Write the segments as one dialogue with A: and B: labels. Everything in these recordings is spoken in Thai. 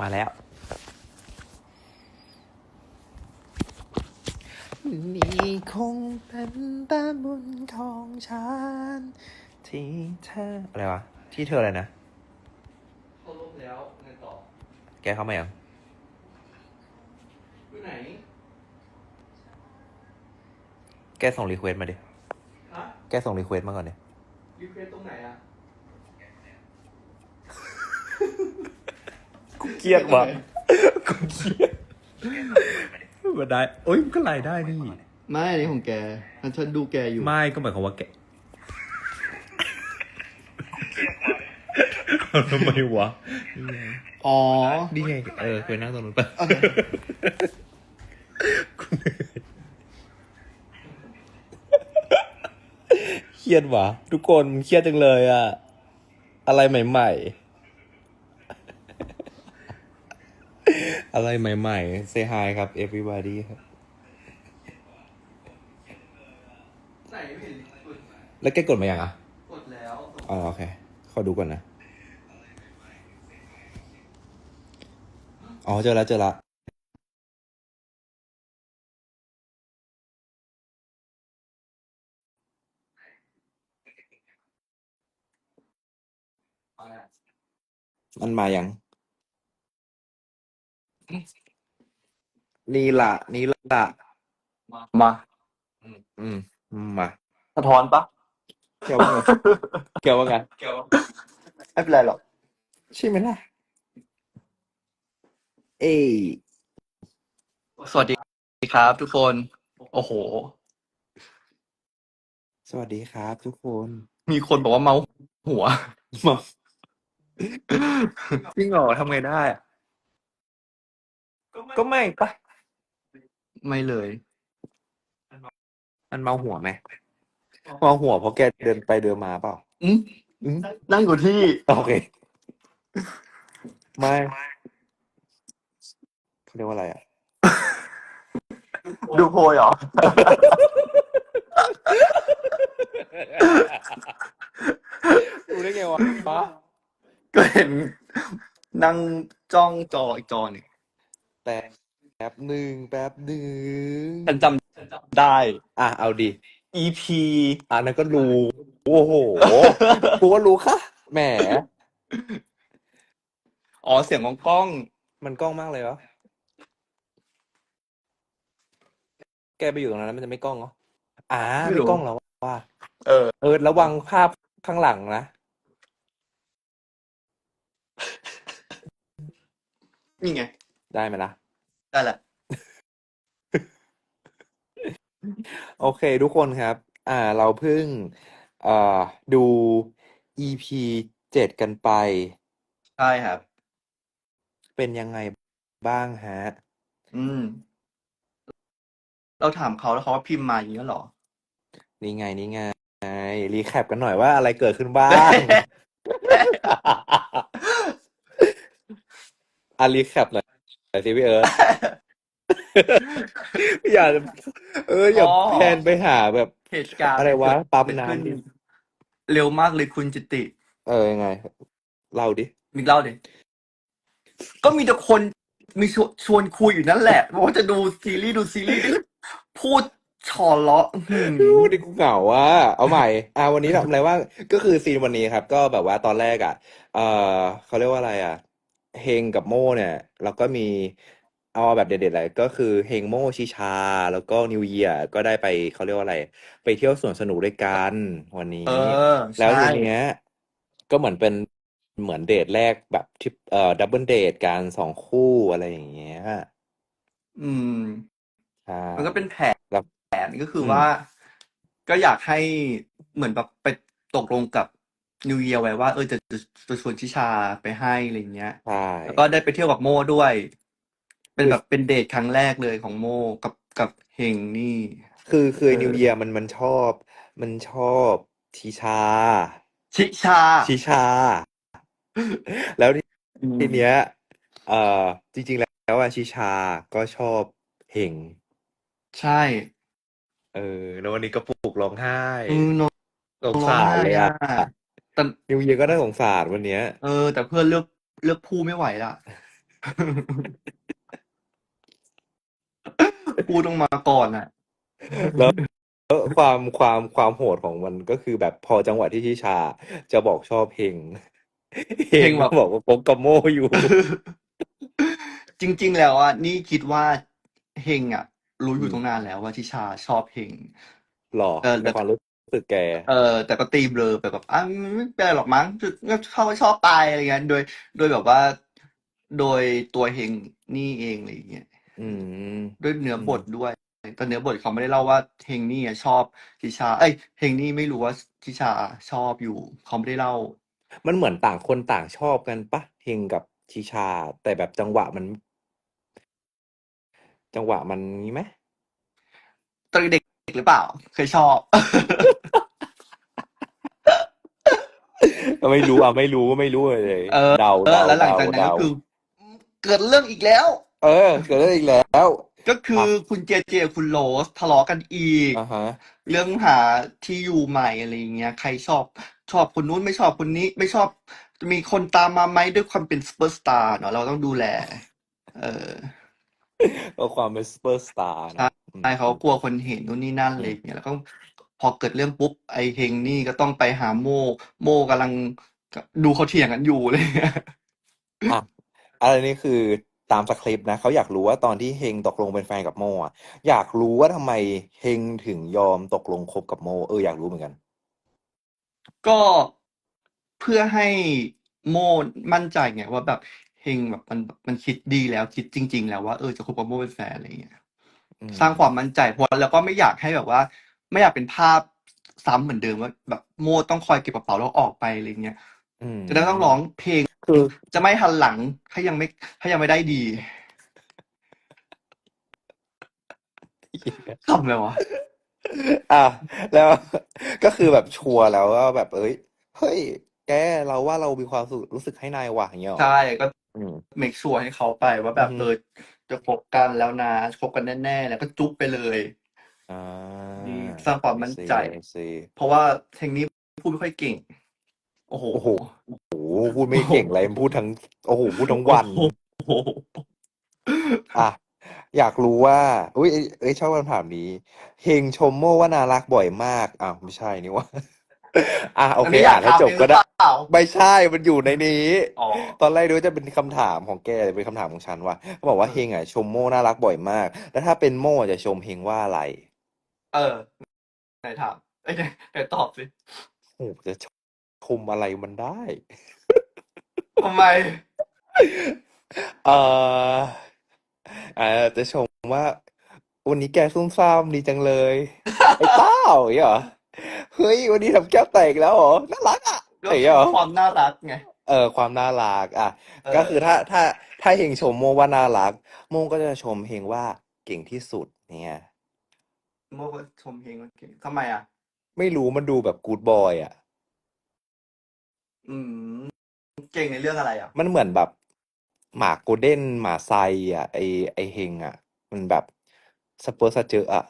A: มาแล้วนี่คงเป็นแต้มบุญของฉันที่เธออะไรวะ ที่เธออะไรนะ
B: เข้ารูปแล้วไงต่อ
A: แกเข้ามายัง
B: อยู่ไหน
A: แกส่งรีเควสต์มาดิ
B: ฮะ
A: แกส่งรีเควสต์มาก่อนดิ
B: รีเควสตรงไหนอะ
A: กูเกลียดว่ะกูเกลียดมาได้โอ้ยมันก็ไล่ได้นี่
C: ไม่อันนี้ของแกมันฉันดูแกอยู่
A: ไม่ก็หมายความว่าแกทำไมวะ
C: อ๋อ
A: นี่ไง เออเคยนั่งตรงนู้นปะ
C: โอเค
A: เครียดวะทุกคนเครียดจังเลยอะอะไรใหม่ ๆ อะไรใหม่ๆ say hi ครับ everybody ครับ
B: ไหนไม่เห็นกด
A: แล้วแกกดมายังอะ
B: กดแล้ว
A: อ๋อโอเค ขอดูก่อนนะ อ๋อ เจอแล้วเจอแล้วมันมายัง นี่ละนี่ละ
C: มา
A: อืมอืมมา
C: สะท้อนปะ
A: เกี่ยวว่าไงเกี่ยวว่าไง
B: เกี่ยว
C: ไม่เป็นไรหรอก
A: ใช่ไหมล่ะ เอ้ย
C: สวัสดีครับทุกคน โอ้โห
A: สวัสดีครับ ทุกคน
C: มีคนบอกว่าเมาหัว
A: มาจริงเหรอทำไงได้อะ ก็ไม่ปะ
C: ไม่เลย
A: มันเมาหัวไหมเมาหัวเพราะแกเดินไปเดินมาเปล่า
C: อืม
A: อืม
C: นั่งอยู่ที่
A: โอเค ไม่เขาเรียกว่าอะไรอะ
C: ดูโพยเหรอ
A: รู้ได้ไงวะ
C: ก็เห็นนั่งจ้องจออีกจอหนึ่ง
A: แต่แป๊บหนึ่งแป๊บหนึ่ง
C: ฉันจำได้
A: อะเอาดิ
C: EP
A: อะนั้นก็รู้ โอ้โหกูก็รู้ค่ะแหม
C: อ๋อเสียงของกล้อง
A: มันกล้องมากเลยเหรอแกไปอยู่ตรงนั้นมันจะไม่กล้องเหรออ่า
C: ไม่
A: ไม่
C: รู้
A: กล้องแล้วว่า
C: เออ
A: เออระวังภาพข้างหลังนะ
C: นี่ไง
A: ได้ไหมล่ะ
C: ได้ละ
A: โอเค ทุกคนครับ อ่า เราเพิ่งเอ่อดู EP เจ็ดกันไป
C: ใช่ครับ
A: เป็นยังไงบ้างฮะ
C: อืม เราถามเขาแล้วเขาก็พิมพ์มาอย่างนี้เหรอ
A: นี่ไง นี่ไง รีแคปกันหน่อยว่าอะไรเกิดขึ้นบ้าง อะรีแคปหน่อยห น่อยสิพี่เอิร์ธอย่าเอออย่า
C: อ๋อ
A: แพนไปหาแบบ
C: เหตุการณ์
A: อะไรวะปั๊ม
C: เกิดขึ้
A: น้ำดิ
C: เร็วมากเลยคุณจิติ
A: เออยังไงเล่าดิ
C: มิกเล่าดิ ก็มีแต่คนมีชวนชวนคุยอยู่นั่นแหละบอกว่าจะดูซีรีส์ดูซีรีส์พูดฉอเลาะอื้อหือ
A: วันนี้กูเหงาว่าเอาใหม่ อ่าวันนี้ทำอะไรว่างก็คือซีนวันนี้ครับ ก็แบบว่าตอนแรกอะ เออเขาเรียกว่าอะไรอะ เฮงกับโม่เนี่ยแล้วก็มีเอาแบบเด็ดๆเลยก็คือเฮงโม่ชิชา แล้วก็นิวเยียก็ได้ไปเขาเรียกว่าอะไร ไปเที่ยวสวนสนุกด้วยกันวันนี้
C: เออ
A: แล้ว
C: ใช่
A: ทีเนี้ย ก็เหมือนเป็นเหมือนเดทแรกแบบทริปเอ่อดับเบิลเดทกันสองคู่อะไรอย่างเงี้ย
C: อืม
A: ใช่
C: มันก็เป็นแผน
A: แล้ว
C: แผนก็คืออ
A: ม
C: ว่า ก็อยากให้เหมือนแบบไปตกลงกับ นิวเยียไว้ว่า เออจะจะจะชวนชิชาไปให้อะไรเงี้ย
A: ใช่
C: แล้วก็ได้ไปเที่ยวกับโม่ด้วย เป็น
A: คือ
C: แบบเป็นเดทครั้งแรกเลยของโม่กับกับเฮงนี่
A: คือคือ
C: เออ
A: นิวเยียมันมันชอบ มันชอบชิชา
C: ชิชา
A: ชิชา แล้วที
C: อืม
A: ทีเนี้ย เอ่อ จริง ๆ แล้วอะชิชาก็ชอบเฮง
C: ใช่
A: เออแล้ววันนี้ก็ปลุกร้องไห้
C: เออน้อง
A: สง
C: ร้อง
A: สาร
C: ไห้
A: เลย
C: อะ
A: อะ
C: แต่
A: นิวเยียก็ได้สงสารวันเนี้ย
C: เออ แต่เพื่อนเลือกเลือกผู้ไม่ไหวละพูดต้องมาก่อนอะ
A: แล้วแล้วความความความโหดของมันก็คือแบบพอจังหวะที่ชิชาจะบอกชอบเพลงเพล
C: เพล
A: ง
C: งแบบ
A: บอกว่าโกกาโมอยู่
C: จริง ๆ แล้วอะนี่คิดว่าเฮงอะ รู้อ
A: อื
C: ยู่
A: ม
C: ตั้งนานแล้วว่าทิชาชอบเฮง
A: หรอ
C: เออ
A: ใน
C: แต่
A: ความรู้ สึกแก
C: เออแต่ก็ตีเบลอไปแบบอะมันไม่เป็นไรหรอกมั้งก็ชอบก็ชอบไปอะไรเงี้ยโดยโดยแบบว่า โดยตัวเฮงนี่เองอะไรอย่างเงี้ย
A: อืม
C: ด้วยเนื้อ
A: อื
C: บ
A: ม
C: ทด้วยแต่เนื้อบทเขาไม่ได้เล่าว่าเฮงนี่อะชอบทิชา เอ้ยเฮงนี่ไม่รู้ว่าทิชาชอบอยู่ เขาไม่ได้เล่า
A: มันเหมือนต่างคนต่างชอบกันปะเฮงกับชิชา แต่แบบจังหวะมัน จังหวะมันนี้ไหม
C: ตอนเด็ก หรือเปล่า เคยชอบ
A: ไม่รู้อะไม่รู้ไม่รู้เลย
C: เออ
A: เดา
C: เออ
A: เดา
C: แล้วหลัง
A: เดา
C: จากนั้น
A: เดา
C: ก็คือเกิดเรื่องอีกแล้ว
A: เออ เกิดเรื่องอีกแล้ว
C: ก็คือ
A: อะ
C: คุณเจเจกับคุณโรสทะเลาะกันอีก
A: อ่าฮะ
C: เรื่องหาที่อยู่ใหม่อะไรอย่างเงี้ย ใครชอบชอบคนนู้นไม่ชอบคนนี้ ไม่ชอบจะมีคนตามมาไหมด้วยความเป็นซูเปอร์สตาร์เนาะเราต้องดูแล เออ
A: ก็ความเป็นซูเปอร์สตาร์
C: ใช่
A: นะอืม
C: ใช่เขากลัวคนเห็นนู่นนี่นั่น
A: อื
C: อะไร
A: ม
C: อย่างเงี้ยแล้วก็พอเกิดเรื่องปุ๊บไอเฮงนี่ก็ต้องไปหาโมโมกำลังดูเขาเถียงกันอยู่เลย
A: อะอะไรนี่คือตามสคริปต์นะเขาอยากรู้ว่าตอนที่เฮงตกลงเป็นแฟนกับโมอะอยากรู้ว่าทำไมเฮงถึงยอมตกลงคบกับโมเอออยากรู้เหมือนกัน
C: ก็เพื่อให้โมมั่นใจไงว่าแบบ เฮงแบบมันมันคิดดีแล้วคิดจริง ๆ แล้วว่าเออจะคบกับโมเป็นแฟนอะไรอย่างเงี้ย
A: อืม
C: สร้างความมั่นใจเพราะแล้วก็ไม่อยากให้แบบว่า ไม่อยากเป็นภาพซ้ำเหมือนเดิมว่าแบบโมต้องคอยเก็บกระเป๋าแล้วออกไปอะไรเงี้ย
A: อืม
C: จะได้ไม่ต้องร้องเพลง
A: คือ
C: จะไม่หันหลังถ้ายังไม่ถ้ายังไม่ได้ดีทำเลยวะ
A: อะแล้วก็คือแบบชัวร์แล้วว่าแบบเอ้ย เฮ้ย แกเราว่าเรามีความสุขรู้สึกให้นายว่ะอย่างเงี้ยหรอ
C: ใช่ก็
A: อืม
C: เมคชัวร์ให้เขาไปว่าแบบ
A: อือฮึ
C: เออจะคบกันแล้วนะคบกันแน่ๆแล้วก็จุ๊บไปเลย
A: อ่า
C: ดีสร้างความมั่นใจ
A: I see I see
C: เพราะว่าเทคนี้พูดไม่ค่อยเก่ง โอ้โห
A: โอ้โห โอ้โหพูดไม่เก่งอะไรพูดทั้ง โอ้โห พูดทั้งวัน
C: โอ้โห
A: อะ อยากรู้ว่า อุ้ยเอ้ยเอ้ยชอบคำถามนี้ เฮงชมโม่ว่าน่ารักบ่อยมาก อ้าว ไม่ใช่นี่ว่า อะโอ
C: อัน
A: เค
C: นี้อยา
A: อ่ากนให้
C: ถาม
A: จบ
C: เองห
A: ก็
C: รือ
A: ได้
C: เปล่า
A: ไม่ใช่มันอยู่ในนี้
C: อ๋อ
A: ตอนแรกดูว่าจะเป็นคำถามของแกแต่เป็นคำถามของฉันว่าเขาบอกว่าเฮงอะชมโม่น่ารักบ่อยมาก แล้วถ้าเป็นโม่จะชมเฮงว่าอะไร
C: เออไหนถามเอ้ยไหนไหนตอบสิ
A: โอ้โหจะชมอะไรมันได้
C: ทำไม
A: เอออ่าจะชมว่า วันนี้แกซุ่มซ่ามดีจังเลย ไอ้เต้าอย่างเงี้ยเหรอ เฮ้ยวันนี้ทำแก้วแตกแล้วเหรอน่ารักอะ
C: ก็
A: อย่าง
C: คื
A: เงี้ย
C: อ
A: เหรอ
C: ความน่ารักไง
A: เออความน่ารักอะ
C: เออ
A: ก็คือถ้าถ้าถ้าเฮงชมโมว่าน่ารัก โมก็จะชมเฮงว่าเก่งที่สุดเนี่ย
C: โมก็ชมเพลงมันเก่งทำไมอะ
A: ไม่รู้มันดูแบบกู๊ดบอยอะ
C: อืม เก่งในเรื่องอะไรอะ
A: มันเหมือนแบบหมาโกลเด้นหมาไซอะไอไอเฮงอะ มันแบบสเปอร์สเจออะ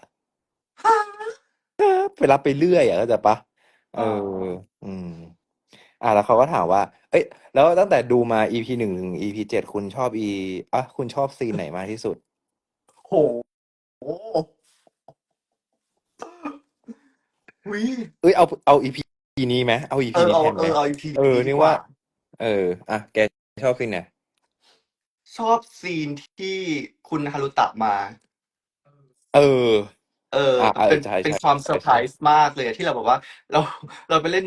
A: เวลาไปเรื่อยอะเข้าใจปะเอ
C: อ๋อ
A: อ อืม อะแล้วเขาก็ถามว่า เอ้ย แล้วตั้งแต่ดูมา EP หนึ่งถึง EP เจ็ดคุณชอบอีอะคุณชอบซีนไหนมากที่สุด
C: โหวิ
A: เอ้ยเอาเอา EP นี้ไหมเอา EP
C: เออ
A: นี้
C: เอา
A: แทนไห
C: เอ
A: ม
C: อเอาอีพี
A: เออ
C: ดี
A: นี่
C: ก
A: ว่า
C: ว่า
A: เออ อะแกชอบซีนไหน
C: ชอบซีนที่คุณฮารุตะมา
A: เออ
C: เออ
A: อะเออ
C: เป็น
A: ใช่
C: เป็น
A: ใช่
C: ความเซอ
A: ใช่
C: ร์ไพร
A: ใช่
C: ส์มากเลยที่เราแบบว่า เราเราไปเล่น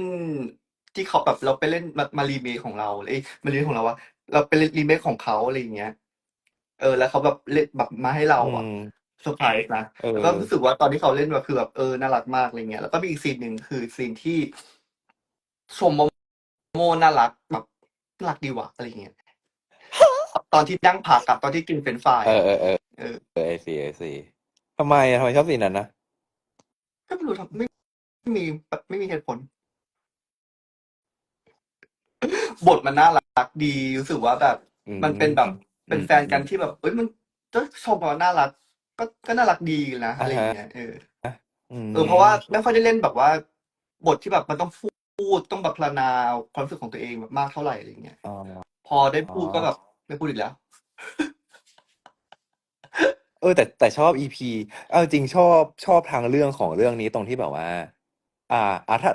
C: ที่เขาแบบเราไปเล่นมามารีเมคของเราเอ้ยมารีเมคของเราว่าเราไปเล่นรีเมคของเขาอะไรอย่างเงี้ย เออ แล้วเขาแบบเล่นแบบมาให้เรา
A: อื
C: อะ
A: ม
C: เซอร์ไพรส์นะ
A: เออ
C: แล้วก็รู้สึกว่าตอนที่เขาเล่นแบบคือแบบเออน่ารักมากอะไรเงี้ยแล้วก็มีอีกซีนหนึ่งคือซีนที่ชมโมโมน่ารักแบบน่ารักดีว่ะอะไรเงี้ยตอนที่นั่งผักกับตอนที่กินเฟรนช์ฟราย
A: เออ
C: อะ
A: เออเออ
C: เออ
A: เออไอซีไอซี ทำไมอะทำไมชอบซีนนั้นนะ
C: ก็ไม่รู้ทำไม่ไม่มีแบบไม่มีเหตุผล บทมันน่ารักดีรู้สึกว่าแบบ
A: อืม
C: มันเป็นแบบ
A: อื
C: เป็น
A: ม
C: แฟนกันที่แบบเอ้ยมันก็ชมว่าน่ารัก ก็ก็น่ารักดีนะ
A: อ่า
C: อะไรอย่า
A: ฮะ
C: งเงี้ยเออ
A: อืม
C: เออเพราะว่าไม่ค่อยได้เล่นแบบว่า บทที่แบบมันต้องพูดต้องแบบพรรณนาความรู้สึกของตัวเองแบบมากเท่าไหร่อะไรอย่างเงี้ย
A: อ๋อ
C: พอได้พูด
A: อ๋อ
C: ก็แบบไม่พูดอีกแล้ว
A: เออแต่แต่ชอบอีพีเอาจริงชอบชอบทางเรื่องของเรื่องนี้ตรงที่แบบว่า อ่าอ่าถ้า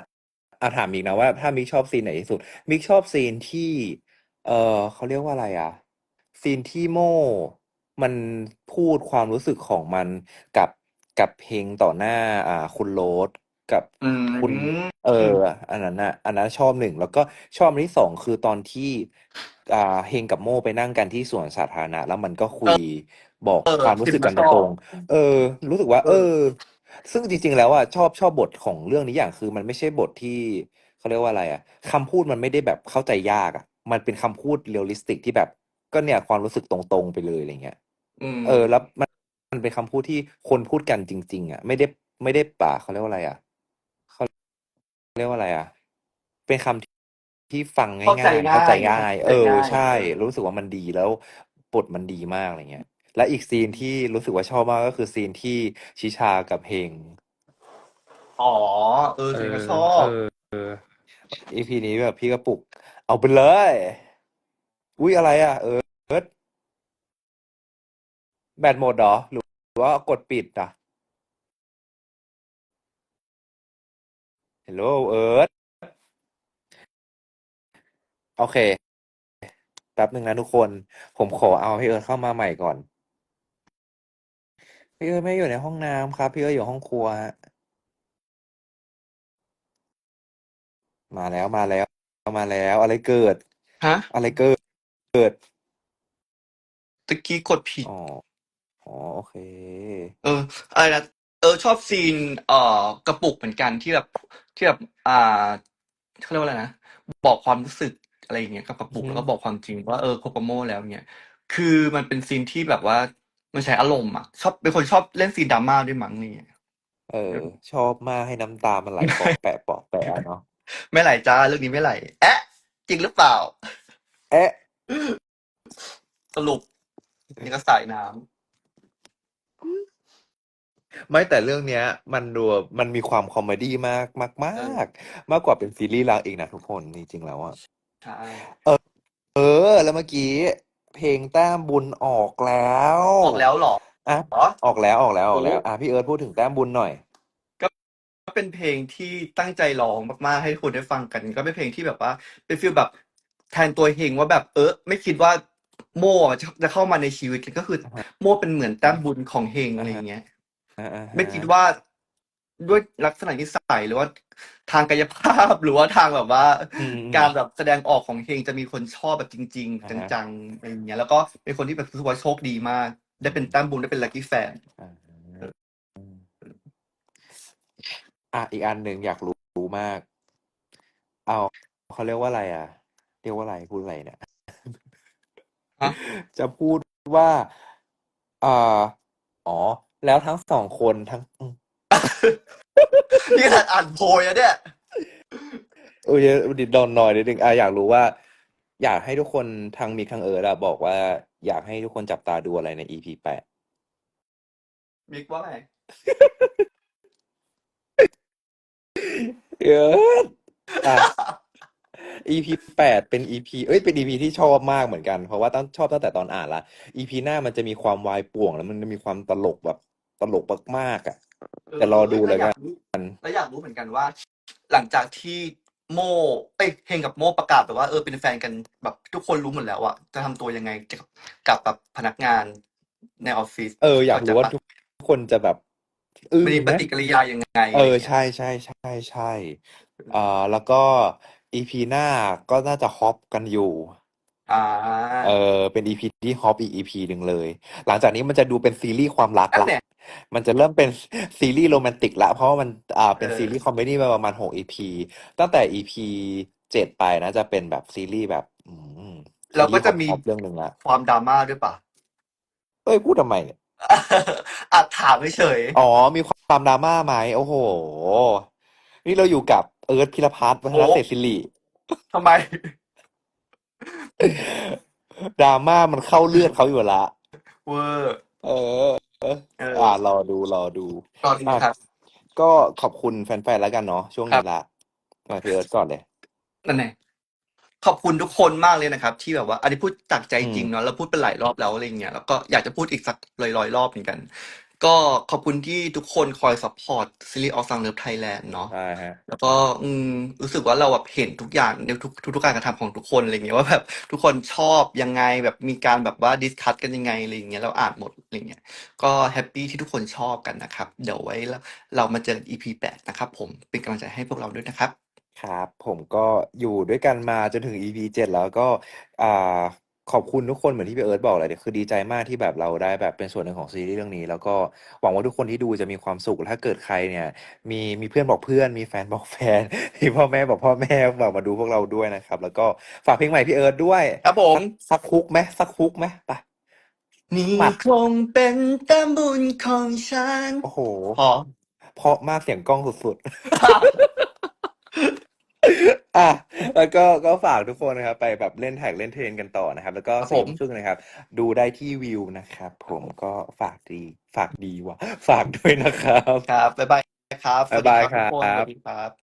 A: อ่าถามมิกนะว่าถ้ามิกชอบซีนไหนที่สุด มิกชอบซีนที่ เออเขาเรียกว่าอะไรอะ ซีนที่โม่มันพูดความรู้สึกของมันกับกับเพลงต่อหน้า อ่า คุณโรสกับ
C: อืม
A: คุณ เออ อันนั้นน่ะอันนั้นชอบหนึ่งแล้วก็ชอบอันที่สองคือตอนที่ อ่าเฮงกับโม่ไปนั่งกันที่สวนสาธารณะแล้วมันก็คุย บอก
C: เออ
A: ความรู้สึกกัน
C: ซิมก็ชอบ
A: ตรงๆเออ รู้สึกว่า
C: เอ
A: เอ
C: อ
A: อ ซึ่งจริง ๆ แล้วอะชอบชอบบทของเรื่องนี้อย่างคือมันไม่ใช่บทที่เขาเรียกว่าอะไรอะคำพูดมันไม่ได้แบบเข้าใจยากอะ มันเป็นคำพูดเรียลลิสติกที่แบบ ก็เนี่ยความรู้สึกตรงๆไปเลยอะไรเงี้ย
C: อืม
A: เออ แล้วมันมันเป็นคำพูดที่คนพูดกันจริง ๆ อะ ไม่ได้ไม่ได้ป่าเขาเรียกว่าอะไรอะเขาเรียกว่าอะไรอะ เป็นคำที่ที่ฟัง
C: เข้าใจ
A: ง่ายๆเข้าใจ
C: ง่าย
A: ง่าย
C: เข้า
A: เอ
C: ใจ
A: อ
C: ง่าย
A: ใช่
C: เออ
A: รู้สึกว่ามันดีแล้วบทมันดีมากอะไรเงี้ย และอีกซีนที่รู้สึกว่าชอบมากก็คือซีนที่ชิชากับเฮง
C: อ๋อ เออ
A: เอ
C: ฉัน
A: อ
C: ก็ชอ
A: เอบออีพีนี้แบบพี่กระปุก เอาไปเลย อุ้ยอะไรอะ เออเอิร์ธแบตหมดเหรอ หรือว่ากดปิดอะฮัลโหลเอิร์ธโอเค แป๊บหนึ่งนะทุกคน ผมขอเอาพี่เอิร์ธเข้ามาใหม่ก่อน พี่เอิร์ธไม่อยู่ในห้องน้ำครับ พี่เอิร์ธอยู่ห้องครัวฮะ มาแล้วมาแล้วมาแล้วอะไรเกิด
C: ฮะ
A: อะไรเกิดเกิด
C: ตะกี้กดผิด
A: อ๋ออ๋อโอเค
C: เออ อะไรนะเออ ชอบซีน เอ่อกระปุกเหมือนกันที่แบบที่แบบอ่าเขาเรียกว่าอะไรนะบอกความรู้สึกอะไรอย่างเงี้ยกับกระปุก
A: อือฮึ
C: แล้วก็บอกความจริงว่าเออคบกับโม่แล้วเนี่ย คือมันเป็นซีนที่แบบว่า มันใช้อารมณ์อะ ชอบเป็นคนชอบเล่นซีนดราม่าด้วยมั้งนี่
A: เออ ชอบมากให้น้ำตามันไหลปอกแปะปอกแปะอะเนาะ
C: ไม่ไหลจ้าเรื่องนี้ไม่ไหลแอะจริงหรือเปล่า
A: เอ๊ะ
C: สรุปนี่ก็สายน้ำ
A: ไม่แต่เรื่องเนี้ย มันดูมันมีความคอมเมดี้มากมากมา
C: เออ
A: กมากกว่าเป็นซีรีส์รักอีกนะทุกคนจริงๆแล้วอะ
C: ใช่
A: เออ แล้วเมื่อกี้ เพลงแต้มบุญออกแล้ว
C: ออกแล้วเหรอ
A: อะ
C: เหรอ
A: ออกแล้วออกแล้วออกแล้ว
C: โอ้
A: อะพี่เอิร์ธพูดถึงแต้มบุญหน่อย
C: ก็เป็นเพลงที่ตั้งใจร้องมากๆให้ทุกคนได้ฟังกัน ก็เป็นเพลงที่แบบว่า เป็นฟีลแบบแทนตัวเฮงว่าแบบเออไม่คิดว่าโม่อะจะจะเข้ามาในชีวิตก็คือ
A: อ่าฮะ
C: โม่เป็นเหมือนแต้มบุญของเฮง
A: อ่า
C: อะไร
A: ฮะ
C: เงี้ย
A: อ่าอ่า
C: ไม่
A: ฮะ
C: คิดว่า ด้วยลักษณะนิสัยหรือว่าทางกายภาพหรือว่าทางแบบว่า
A: อืมอืม
C: การแบบแสดงออกของเฮงจะมีคนชอบแบบจริง
A: อ่าฮะ
C: ๆจังๆอะไรเงี้ยแล้วก็เป็นคนที่แบบรู้สึกว่าโชคดีมาก ได้เป็นแต้มบุญได้เป็นลัคกี้แฟน
A: อ่าอืมอะอีกอันหนึ่งอยากรู้รู้มาก เอาเขาเรียกว่าอะไรอะ เรียกว่าอะไรพูดอะไรเนี่ย
C: ฮะ
A: จะพูดว่าอ่าอ๋อ แล้วทั้งสองคนทั้งอืม
C: นี่ขนาดอ่านโพยอะเนี่ย
A: เออเดี๋ยวดิดดอนหน่อยนิดนึงอะอยากรู้ว่า อยากให้ทุกคนทางมิกทางเอิร์ดอะบอกว่า อยากให้ทุกคนจับตาดูอะไรใน EP แปด
C: มิกว่าไง
A: เอิร์ดอะ EP แปดเป็น EP เอ้ยเป็น EP ที่ชอบมากเหมือนกัน เพราะว่าตั้งชอบตั้งแต่ตอนอ่านละ EP หน้ามันจะมีความวายป่วงแล้วมันจะมีความตลกแบบตลกมากๆอะ แต่รอดูแล้วกัน
C: แล้วอยากรู้เหมือนกันว่า หลังจากที่โมเอ้ยเฮงกับโมประกาศแบบว่าเออเป็นแฟนกันแบบทุกคนรู้หมดแล้วอะจะทำตัวยังไงกับกับแบบพนักงานในออฟฟิศ
A: เอออยากรู้ว่าทุกคนจะแบบอึ้ง
C: มันมีป
A: ไหม
C: ฏิกิริยายังไง
A: เออ
C: อะไรเงี้ย
A: ใช่ใช่ใช่ใช่อ่าแล้วก็ EP หน้าก็น่าจะฮอปกันอยู่
C: อ่า
A: เออเป็น EP ที่ฮอปอีก EP หนึ่งเลย หลังจากนี้มันจะดูเป็นซีรีส์ความรัก
C: นั่น
A: ละ
C: แหละ
A: มันจะเริ่มเป็นซีรีส์โรแมนติกละ เพราะว่ามันอ่าเป็น
C: เออ
A: ซีรีส์คอมเมดี้มาประมาณหก EP ตั้งแต่ EP เจ็ดไปนะ จะเป็นแบบซีรีส์แบบอืม
C: แล้วก็จะมี
A: ซีรีส์ฮอปๆเรื่องหนึ่งละ
C: ความดราม่าด้วยปะ
A: เอ้ยพูดทำไมเนี่ย
C: อาจถามเฉย
A: อ๋อมีความดราม่าไหมโอ้โห นี่เราอยู่กับเอิร์ธพิรพัฒน์วัฒนเศรษฐศิริ
C: ทำไม
A: ดราม่ามันเข้าเลือดเขาอยู่ละ
C: เวอร์
A: เออ
C: เออ
A: อ่ารอดูรอดู
C: ตอนนี้ครับ
A: ก็ขอบคุณแฟนๆแล้วกันเนาะช่วงนี้ละมาพี่เอิร์ธก่อนเลย
C: นั่นไงขขอบคุณทุกคนมากเลยนะครับ ที่แบบว่า อันนี้พูดจากใจ
A: อื
C: จริ
A: ม
C: งเนาะเราพูดไปหลายรอบแล้วอะไรเงี้ยแล้วก็อยากจะพูดอีกสักร้อยๆรอบเหมือนกัน ก็ขอบคุณที่ทุกคนคอยซัพพอร์ตซีรีส์ออซังเลิฟไทยแลนด์เนาะ
A: ใช่ฮะ
C: แล้วก็อืมรู้สึกว่าเราแบบเห็นทุกอย่างในทุกทุกทุกการกระทำของทุกคนอะไรเงี้ยว่าแบบทุกคนชอบยังไงแบบมีการแบบว่าดิสคัตกันยังไงอะไรเงี้ยเราอ่านหมดอะไรเงี้ยก็แฮปปี้ที่ทุกคนชอบกันนะครับ เดี๋ยวไว้เราเรามาเจอกัน EP แปดนะครับผมเป็นกำลังใจให้พวกเราด้วยนะครับ
A: ครับ ผมก็อยู่ด้วยกันมาจนถึง EP เจ็ดแล้วก็อ่า ขอบคุณทุกคนเหมือนที่พี่เอิร์ธบอกเลยเดี๋ยวคือดีใจมากที่แบบเราได้แบบเป็นส่วนหนึ่งของซีรีส์เรื่องนี้ แล้วก็หวังว่าทุกคนที่ดูจะมีความสุขถ้าเกิดใครเนี่ย มีมีเพื่อนบอกเพื่อน มีแฟนบอกแฟน มีพ่อแม่บอกพ่อแม่บอกมาดูพวกเราด้วยนะครับ แล้วก็ฝากเพลงใหม่พี่เอิร์ธด้วย
C: ครับผม
A: สักสักฮุกไหมสักฮุกไหมไป
C: นี่
A: มา
C: คงเป็นแต้มบุญของฉัน
A: โอ้โห
C: พอ
A: เพราะมากเสียงกล้องสุดๆ อะแล้วก็ก็ฝากทุกคนนะครับ ไปแบบเล่นแท็กเล่นเทรนกันต่อนะครับ แล้วก็
C: ครับ
A: สี่
C: ผ
A: โม
C: ม
A: งครึ่งนะครับ ดูได้ที่วิวนะครับ ผมก็ฝากดีฝากดีว่ะ ฝากด้วยนะครับ
C: ครับบ๊ายบายครับสวัสดี
A: บ๊ายบาย
C: ครับ
A: ค
C: ทุ
A: รั
C: กคนส
A: บ
C: วัสดีครับ